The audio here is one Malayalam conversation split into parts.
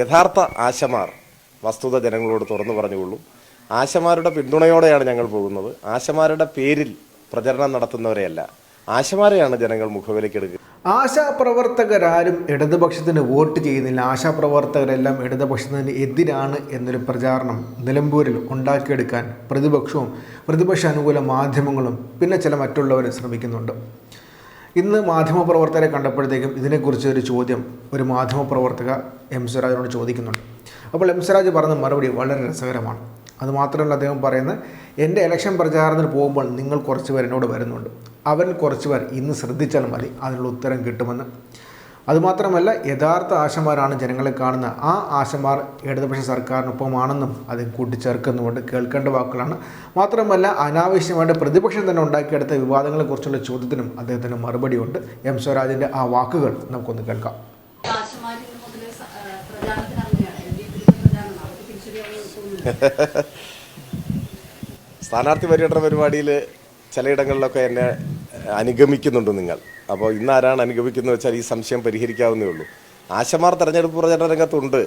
യഥാർത്ഥ ആശമാർ വസ്തുത ജനങ്ങളോട് തുറന്നു പറഞ്ഞുകൊള്ളും. ആശമാരുടെ പിന്തുണയോടെയാണ് ഞങ്ങൾ പോകുന്നത്. ആശമാരുടെ പേരിൽ പ്രചരണം നടത്തുന്നവരെയല്ല. ആശമാരെയാണ് ജനങ്ങൾ മുഖവിലക്കെടുക്കുക ആശാപ്രവർത്തകരാരും ഇടതുപക്ഷത്തിന് വോട്ട് ചെയ്യുന്നില്ല. ആശാപ്രവർത്തകരെല്ലാം ഇടതുപക്ഷത്തിന് എതിരാണ് എന്നൊരു പ്രചാരണം നിലമ്പൂരിൽ ഉണ്ടാക്കിയെടുക്കാൻ പ്രതിപക്ഷവും പ്രതിപക്ഷ അനുകൂല മാധ്യമങ്ങളും പിന്നെ ചില മറ്റുള്ളവരും ശ്രമിക്കുന്നുണ്ട്. ഇന്ന് മാധ്യമപ്രവർത്തകരെ കണ്ടപ്പോഴത്തേക്കും ഇതിനെക്കുറിച്ച് ഒരു ചോദ്യം ഒരു മാധ്യമപ്രവർത്തക എം സ്വരാജിനോട് ചോദിക്കുന്നുണ്ട്. അപ്പോൾ എം സ്വരാജ് പറഞ്ഞ മറുപടി വളരെ രസകരമാണ്. അതുമാത്രമല്ല അദ്ദേഹം പറയുന്നത് എന്റെ ഇലക്ഷൻ പ്രചാരണത്തിന് പോകുമ്പോൾ നിങ്ങൾ കുറച്ച് പേർ എന്നോട് വരുന്നുണ്ട്. അവരിൽ കുറച്ച് പേർ ഇന്ന് ശ്രദ്ധിച്ചാൽ മതി. അതിനുള്ള ഉത്തരം കിട്ടുമെന്ന്. അതുമാത്രമല്ല യഥാർത്ഥ ആശമാരാണ് ജനങ്ങളെ കാണുന്ന ആ ആശമാർ ഇടതുപക്ഷ സർക്കാരിനൊപ്പമാണെന്നും അത് കൂട്ടിച്ചേർക്കുന്നുമുണ്ട് കേൾക്കേണ്ട വാക്കുകളാണ്. മാത്രമല്ല അനാവശ്യമായിട്ട് പ്രതിപക്ഷം തന്നെ ഉണ്ടാക്കിയെടുത്ത വിവാദങ്ങളെക്കുറിച്ചുള്ള ചോദ്യത്തിനും അദ്ദേഹത്തിന് മറുപടിയുണ്ട്. എം സ്വരാജിന്റെ ആ വാക്കുകൾ നമുക്കൊന്ന് കേൾക്കാം. സ്ഥാനാർത്ഥി പര്യടന പരിപാടിയിൽ ചിലയിടങ്ങളിലൊക്കെ എന്നെ അനുഗമിക്കുന്നുണ്ട് നിങ്ങൾ. അപ്പോൾ ഇന്ന് ആരാണ് അനുഗമിക്കുന്നത് വെച്ചാൽ ഈ സംശയം പരിഹരിക്കാവുന്നേ ഉള്ളൂ. ആശമാർ തെരഞ്ഞെടുപ്പ് പ്രചരണ രംഗത്തുണ്ട്.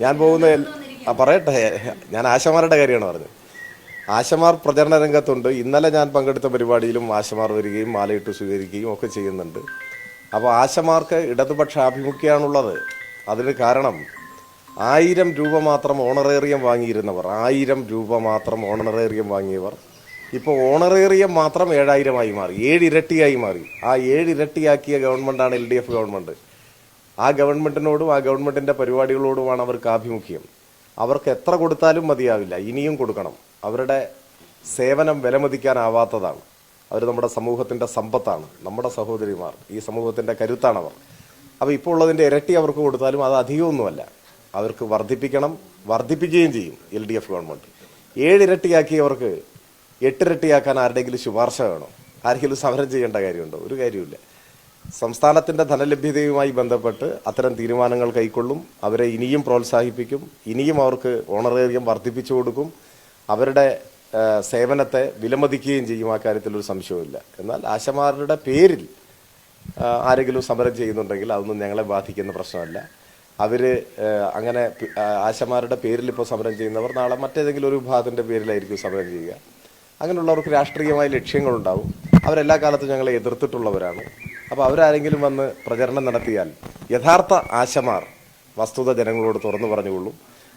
ഞാൻ പോകുന്ന ആ പറയട്ടെ. ഞാൻ ആശമാരുടെ കാര്യമാണ് പറഞ്ഞത്. ആശമാർ പ്രചരണ രംഗത്തുണ്ട്. ഇന്നലെ ഞാൻ പങ്കെടുത്ത പരിപാടിയിലും ആശമാർ വരികയും മാലയിട്ട് സ്വീകരിക്കുകയും ഒക്കെ ചെയ്യുന്നുണ്ട്. അപ്പോൾ ആശമാർക്ക് ഇടതുപക്ഷ ആഭിമുഖ്യമാണുള്ളത് അതിന് കാരണം ആയിരം രൂപ മാത്രം ഓണറേറിയം വാങ്ങിയിരുന്നവർ. ആയിരം രൂപ മാത്രം ഓണറേറിയം വാങ്ങിയവർ. ഇപ്പോൾ ഓണറേറിയം മാത്രം ഏഴായിരമായി മാറി. ഏഴിരട്ടിയായി മാറി. ആ ഏഴിരട്ടിയാക്കിയ ഗവൺമെന്റാണ് എൽ ഡി എഫ് ഗവൺമെന്റ് ആ ഗവൺമെന്റിനോടും ആ ഗവൺമെന്റിന്റെ പരിപാടികളോടുമാണ് അവർക്ക് ആഭിമുഖ്യം. അവർക്ക് എത്ര കൊടുത്താലും മതിയാവില്ല. ഇനിയും കൊടുക്കണം. അവരുടെ സേവനം വിലമതിക്കാനാവാത്തതാണ്. അവർ നമ്മുടെ സമൂഹത്തിന്റെ സമ്പത്താണ്. നമ്മുടെ സഹോദരിമാർ ഈ സമൂഹത്തിന്റെ കരുത്താണവർ. അപ്പോൾ ഇപ്പോൾ ഉള്ളതിന്റെ ഇരട്ടി അവർക്ക് കൊടുത്താലും അത് അധികമൊന്നുമല്ല. അവർക്ക് വർദ്ധിപ്പിക്കണം വർദ്ധിപ്പിക്കുകയും ചെയ്യും എൽ ഡി എഫ് ഗവൺമെന്റ് ഏഴിരട്ടിയാക്കിയവർക്ക് എട്ടിരട്ടിയാക്കാൻ ആരുടെയെങ്കിലും ശുപാർശ വേണോ? ആരെങ്കിലും സമരം ചെയ്യേണ്ട കാര്യമുണ്ടോ? ഒരു കാര്യമില്ല സംസ്ഥാനത്തിന്റെ ധനലഭ്യതയുമായി ബന്ധപ്പെട്ട് അത്തരം തീരുമാനങ്ങൾ കൈക്കൊള്ളും. അവരെ ഇനിയും പ്രോത്സാഹിപ്പിക്കും. ഇനിയും അവർക്ക് ഓണറേറിയം വർദ്ധിപ്പിച്ചു കൊടുക്കും. അവരുടെ സേവനത്തെ വിലമതിക്കുകയും ചെയ്യും. ആ കാര്യത്തിൽ ഒരു സംശയവുമില്ല. എന്നാൽ ആശമാരുടെ പേരിൽ ആരെങ്കിലും സമരം ചെയ്യുന്നുണ്ടെങ്കിൽ അതൊന്നും ഞങ്ങളെ ബാധിക്കുന്ന പ്രശ്നമല്ല. അവർ അങ്ങനെ ആശമാരുടെ പേരിൽ ഇപ്പോൾ സമരം ചെയ്യുന്നവർ നാളെ മറ്റേതെങ്കിലും ഒരു വിഭാഗത്തിന്റെ പേരിലായിരിക്കും സമരം ചെയ്യുക. അങ്ങനെയുള്ളവർക്ക് രാഷ്ട്രീയമായ ലക്ഷ്യങ്ങളുണ്ടാവും. അവരെല്ലാ കാലത്തും ഞങ്ങളെ എതിർത്തിട്ടുള്ളവരാണ്. അപ്പോൾ അവരാരെങ്കിലും വന്ന് പ്രചരണം നടത്തിയാൽ യഥാർത്ഥ ആശമാർ വസ്തുത ജനങ്ങളോട് തുറന്നു പറഞ്ഞുകൊള്ളും.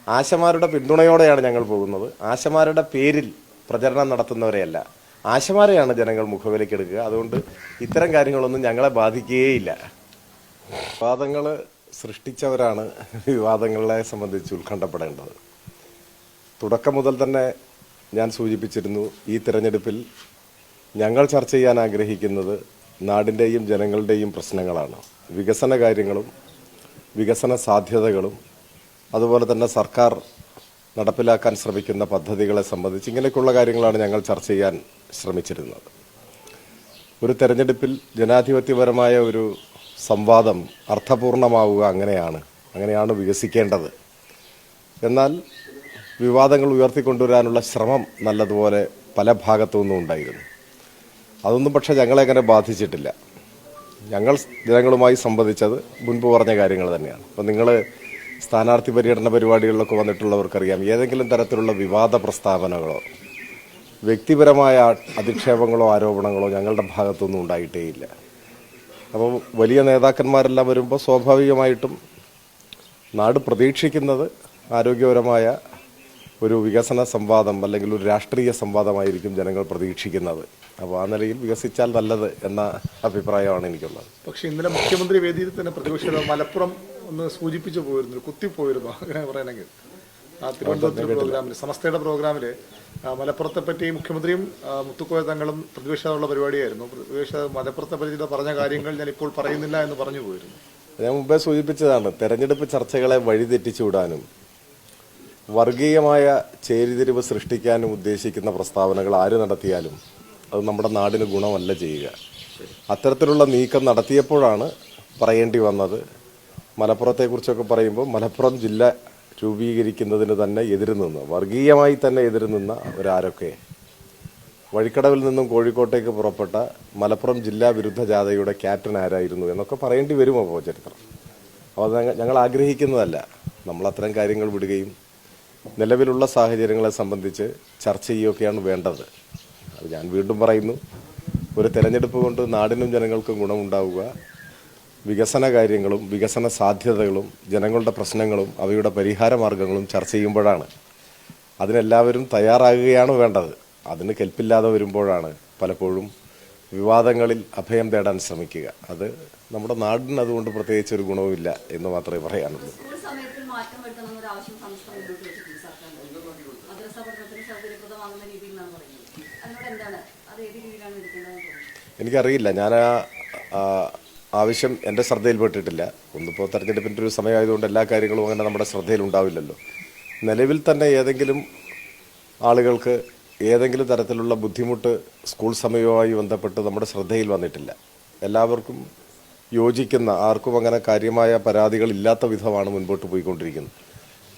ആശമാരുടെ പിന്തുണയോടെയാണ് ഞങ്ങൾ പോകുന്നത്. ആശമാരുടെ പേരിൽ പ്രചരണം നടത്തുന്നവരെയല്ല. ആശമാരെയാണ് ജനങ്ങൾ മുഖവിലക്കെടുക്കുക അതുകൊണ്ട് ഇത്തരം കാര്യങ്ങളൊന്നും ഞങ്ങളെ ബാധിക്കുകയില്ല. വിവാദങ്ങൾ സൃഷ്ടിച്ചവരാണ് വിവാദങ്ങളെ സംബന്ധിച്ച് ഉത്കണ്ഠപ്പെടേണ്ടത്. തുടക്കം മുതൽ തന്നെ ഞാൻ സൂചിപ്പിച്ചിരുന്നു ഈ തിരഞ്ഞെടുപ്പിൽ ഞങ്ങൾ ചർച്ച ചെയ്യാൻ ആഗ്രഹിക്കുന്നത് നാടിന്റെയും ജനങ്ങളുടെയും പ്രശ്നങ്ങളാണ്. വികസന കാര്യങ്ങളും വികസന സാധ്യതകളും അതുപോലെ തന്നെ സർക്കാർ നടപ്പിലാക്കാൻ ശ്രമിക്കുന്ന പദ്ധതികളെ സംബന്ധിച്ച് ഇങ്ങനെയൊക്കെയുള്ള കാര്യങ്ങളാണ് ഞങ്ങൾ ചർച്ച ചെയ്യാൻ ശ്രമിച്ചിരുന്നത്. ഒരു തെരഞ്ഞെടുപ്പിൽ ജനാധിപത്യപരമായ ഒരു സംവാദം അർത്ഥപൂർണമാവുക അങ്ങനെയാണ് അങ്ങനെയാണ് വികസിക്കേണ്ടത്. എന്നാൽ വിവാദങ്ങൾ ഉയർത്തിക്കൊണ്ടുവരാനുള്ള ശ്രമം നല്ലതുപോലെ പല ഭാഗത്തു നിന്നും ഉണ്ടായിരുന്നു. അതൊന്നും പക്ഷേ ഞങ്ങളെ അങ്ങനെ ബാധിച്ചിട്ടില്ല. ഞങ്ങൾ ജനങ്ങളുമായി സംബന്ധിച്ചത് മുൻപ് പറഞ്ഞ കാര്യങ്ങൾ തന്നെയാണ്. അപ്പം നിങ്ങൾ സ്ഥാനാർത്ഥി പര്യടന പരിപാടികളിലൊക്കെ വന്നിട്ടുള്ളവർക്കറിയാം ഏതെങ്കിലും തരത്തിലുള്ള വിവാദ പ്രസ്താവനകളോ വ്യക്തിപരമായ അധിക്ഷേപങ്ങളോ ആരോപണങ്ങളോ ഞങ്ങളുടെ ഭാഗത്തൊന്നും ഉണ്ടായിട്ടേയില്ല. അപ്പോൾ വലിയ നേതാക്കന്മാരെല്ലാം വരുമ്പോൾ സ്വാഭാവികമായിട്ടും നാട് പ്രതീക്ഷിക്കുന്നത് ആരോഗ്യപരമായ ഒരു വികസന സംവാദം അല്ലെങ്കിൽ ഒരു രാഷ്ട്രീയ സംവാദമായിരിക്കും ജനങ്ങൾ പ്രതീക്ഷിക്കുന്നത്. അപ്പോൾ ആ നിലയിൽ വികസിച്ചാൽ നല്ലത് എന്ന അഭിപ്രായമാണ് എനിക്കുള്ളത്. പക്ഷെ ഇന്നലെ മുഖ്യമന്ത്രി വേദിയിൽ തന്നെ പ്രതിപക്ഷ മലപ്പുറം ഒന്ന് സൂചിപ്പിച്ചു പോയിരുന്നു കുത്തിപ്പോയിരുന്നു അങ്ങനെ പറയണമെങ്കിൽ ആ തിരുവനന്തപുരത്തെ പ്രോഗ്രാമിൽ സമസ്തയുടെ പ്രോഗ്രാമിൽ മലപ്പുറത്തെ പറ്റി മുഖ്യമന്ത്രിയും മുത്തുക്കോയ തങ്ങളും പ്രതിപക്ഷ നേതാവുള്ള പരിപാടിയായിരുന്നു. പ്രതിപക്ഷ മലപ്പുറത്തെ പറ്റി പറഞ്ഞ കാര്യങ്ങൾ ഞാൻ ഇപ്പോൾ പറയുന്നില്ല എന്ന് പറഞ്ഞു പോയിരുന്നു. ഞാൻ മുമ്പേ സൂചിപ്പിച്ചതാണ് തെരഞ്ഞെടുപ്പ് ചർച്ചകളെ വഴിതെറ്റിച്ചു വിടാനും വർഗീയമായ ചേരിതിരിവ് സൃഷ്ടിക്കാനും ഉദ്ദേശിക്കുന്ന പ്രസ്താവനകൾ ആര് നടത്തിയാലും അത് നമ്മുടെ നാടിന് ഗുണമല്ല ചെയ്യുക. അത്തരത്തിലുള്ള നീക്കം നടത്തിയപ്പോഴാണ് പറയേണ്ടി വന്നത്. മലപ്പുറത്തെക്കുറിച്ചൊക്കെ പറയുമ്പോൾ മലപ്പുറം ജില്ല രൂപീകരിക്കുന്നതിന് തന്നെ എതിര് നിന്ന് വർഗീയമായി തന്നെ എതിര് നിന്ന ഒരാരൊക്കെ. വഴിക്കടവിൽ നിന്നും കോഴിക്കോട്ടേക്ക് പുറപ്പെട്ട മലപ്പുറം ജില്ലാ വിരുദ്ധ ജാഥയുടെ ക്യാപ്റ്റൻ ആരായിരുന്നു എന്നൊക്കെ പറയേണ്ടി വരുമോ അപ്പോൾ ചരിത്രം അപ്പോൾ ഞങ്ങൾ ആഗ്രഹിക്കുന്നതല്ല. നമ്മൾ അത്തരം കാര്യങ്ങൾ വിടുകയും നിലവിലുള്ള സാഹചര്യങ്ങളെ സംബന്ധിച്ച് ചർച്ച ചെയ്യുകയൊക്കെയാണ് വേണ്ടത്. അത് ഞാൻ വീണ്ടും പറയുന്നു. ഒരു തെരഞ്ഞെടുപ്പ് കൊണ്ട് നാടിനും ജനങ്ങൾക്കും ഗുണമുണ്ടാവുക. വികസന കാര്യങ്ങളും വികസന സാധ്യതകളും ജനങ്ങളുടെ പ്രശ്നങ്ങളും അവയുടെ പരിഹാര മാർഗങ്ങളും ചർച്ച ചെയ്യുമ്പോഴാണ്. അതിനെല്ലാവരും തയ്യാറാകുകയാണ് വേണ്ടത്. അതിന് കെൽപ്പില്ലാതെ വരുമ്പോഴാണ് പലപ്പോഴും വിവാദങ്ങളിൽ അഭയം തേടാൻ ശ്രമിക്കുക. അത് നമ്മുടെ നാടിന് അതുകൊണ്ട് പ്രത്യേകിച്ച് ഒരു ഗുണവുമില്ല എന്ന് മാത്രമേ പറയാനുള്ളൂ. പറയുന്നത്. എന്താണ്? അത് രീതിയിലാണ് എനിക്കറിയില്ല. ഞാൻ ആ, ആവശ്യം എന്റെ ശ്രദ്ധയിൽപ്പെട്ടിട്ടില്ല. ഒന്നിപ്പോൾ തെരഞ്ഞെടുപ്പിന്റെ ഒരു സമയമായതുകൊണ്ട് എല്ലാ കാര്യങ്ങളും അങ്ങനെ നമ്മുടെ ശ്രദ്ധയിലുണ്ടാവില്ലല്ലോ. നിലവിൽ തന്നെ ഏതെങ്കിലും ആളുകൾക്ക് ഏതെങ്കിലും തരത്തിലുള്ള ബുദ്ധിമുട്ട് സ്കൂൾ സമയവുമായി ബന്ധപ്പെട്ട് നമ്മുടെ ശ്രദ്ധയിൽ വന്നിട്ടില്ല. എല്ലാവർക്കും യോജിക്കുന്ന ആർക്കും അങ്ങനെ കാര്യമായ പരാതികളില്ലാത്ത വിധമാണ് മുൻപോട്ട് പോയിക്കൊണ്ടിരിക്കുന്നത്.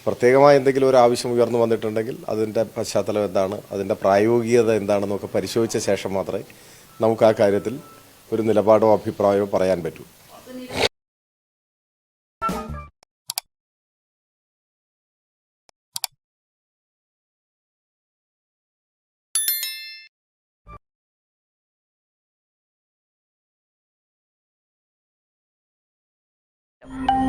പ്രത്യേകമായ എന്തെങ്കിലും ഒരു ആവശ്യം ഉയർന്നു വന്നിട്ടുണ്ടെങ്കിൽ അതിന്റെ പശ്ചാത്തലം എന്താണ് അതിന്റെ പ്രായോഗികത എന്താണെന്നൊക്കെ പരിശോധിച്ച ശേഷം മാത്രമേ നമുക്ക് ആ കാര്യത്തിൽ ഒരു നിലപാടോ അഭിപ്രായമോ പറയാൻ പറ്റൂ. Thank Thank